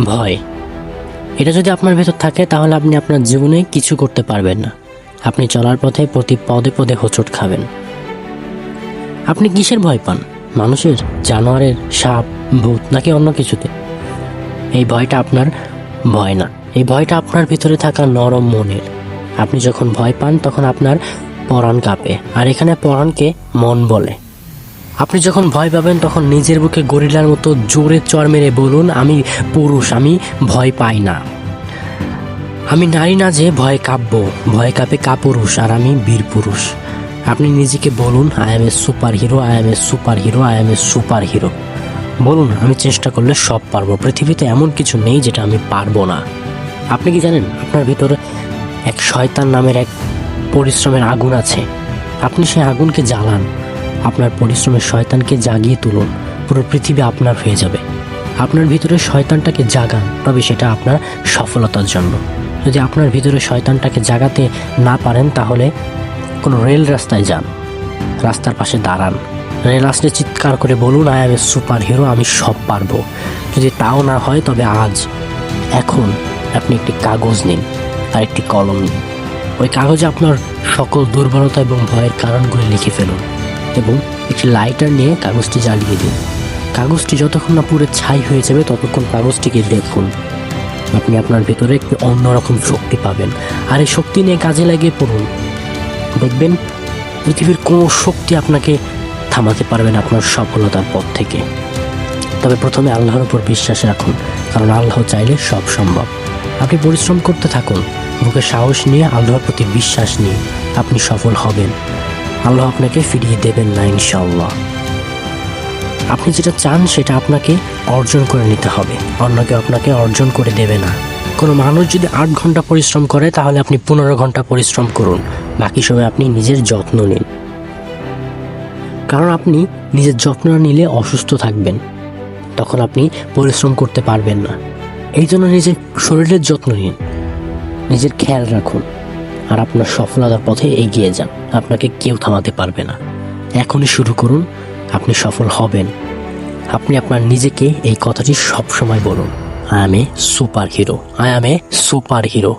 ভয়। এটা যদি আপনার ভেতর থাকে, তাহলে আপনি আপনার জীবনে কিছু করতে পারবেন না। আপনি চলার পথে প্রতি পদে পদে হোঁচট খাবেন। আপনি কিসের ভয় পান? মানুষের? জানোয়ারের? সাপ? ভূত? নাকি অন্য কিছুতে? এই ভয়টা আপনার ভয় না। এই ভয়টা আপনার ভিতরে থাকা নরম মনের। আপনি যখন ভয় পান, তখন আপনার পরাণ কাঁপে। আর এখানে পরাণকে মন বলে। আপনি যখন ভয় পাবেন, তখন নিজের বুকে গরিলার মতো জোরে চর মেরে বলুন, আমি পুরুষ, আমি ভয় পাই না। আমি নারী না যে ভয় কাঁপবো। ভয় কাঁপে কাপুরুষ আর আমি বীর পুরুষ আপনি নিজেকে বলুন I am a superhero I am a superhero I am a superhero বলুন, আমি চেষ্টা করলে সব পারব। পৃথিবীতে এমন কিছু নেই যেটা আমি পারব না। আপনি কি জানেন, আপনার ভিতরে এক শয়তান নামের এক পরিশ্রমের আগুন আছে। আপনি সেই আগুনকে জ্বালান। আপনার পরিশ্রমের শয়তানকে জাগিয়ে তুলুন। পুরো পৃথিবী আপনার হয়ে যাবে। আপনার ভিতরে শয়তানটাকে জাগান, তবে সেটা আপনার সফলতার জন্য। যদি আপনার ভিতরে শয়তানটাকে জাগাতে না পারেন, তাহলে কোনো রেল রাস্তায় যান। রাস্তার পাশে দাঁড়ান। রেল আসলে চিৎকার করে বলুন, আই এ সুপার হিরো আমি সব পারব। যদি তাও না হয়, তবে আজ, এখন আপনি একটি কাগজ নিন আর একটি কলম নিন। ওই কাগজে আপনার সকল দুর্বলতা এবং ভয়ের কারণগুলি লিখে ফেলুন। এবং একটি লাইটার নিয়ে কাগজটি জ্বালিয়ে দিন। কাগজটি যতক্ষণ না পুরো ছাই হয়ে যাবে, ততক্ষণ কাগজটিকে দেখুন। আপনি আপনার ভেতরে একটি অন্যরকম শক্তি পাবেন। আর এই শক্তি নিয়ে কাজে লাগিয়ে পড়ুন। দেখবেন পৃথিবীর কোনো শক্তি আপনাকে থামাতে পারবেন আপনার সফলতার পথ থেকে। তবে প্রথমে আল্লাহর উপর বিশ্বাস রাখুন, কারণ আল্লাহ চাইলে সব সম্ভব। আপনি পরিশ্রম করতে থাকুন বুকে সাহস নিয়ে আল্লাহর প্রতি বিশ্বাস নিয়ে আপনি সফল হবেন। আল্লাহ আপনাকে ফিরিয়ে দেবেন না ইনশাল্লাহ আপনি যেটা চান সেটা আপনাকে অর্জন করে নিতে হবে। অন্য কেউ আপনাকে অর্জন করে দেবে না। কোনো মানুষ যদি আট ঘণ্টা পরিশ্রম করে, তাহলে আপনি পনেরো ঘণ্টা পরিশ্রম করুন। বাকি সময় আপনি নিজের যত্ন নিন। কারণ আপনি নিজের যত্ন নিলে অসুস্থ থাকবেন। তখন আপনি পরিশ্রম করতে পারবেন না। এই জন্য নিজের শরীরের যত্ন নিন। নিজের খেয়াল রাখুন। আর আপনার সফলতার পথে এগিয়ে যান। আপনাকে কেউ থামাতে পারবে না। এখনই শুরু করুন। আপনি সফল হবেন। আপনি আপনার নিজেকে এই কথাটি সবসময় বলুন। I am a superhero I am a superhero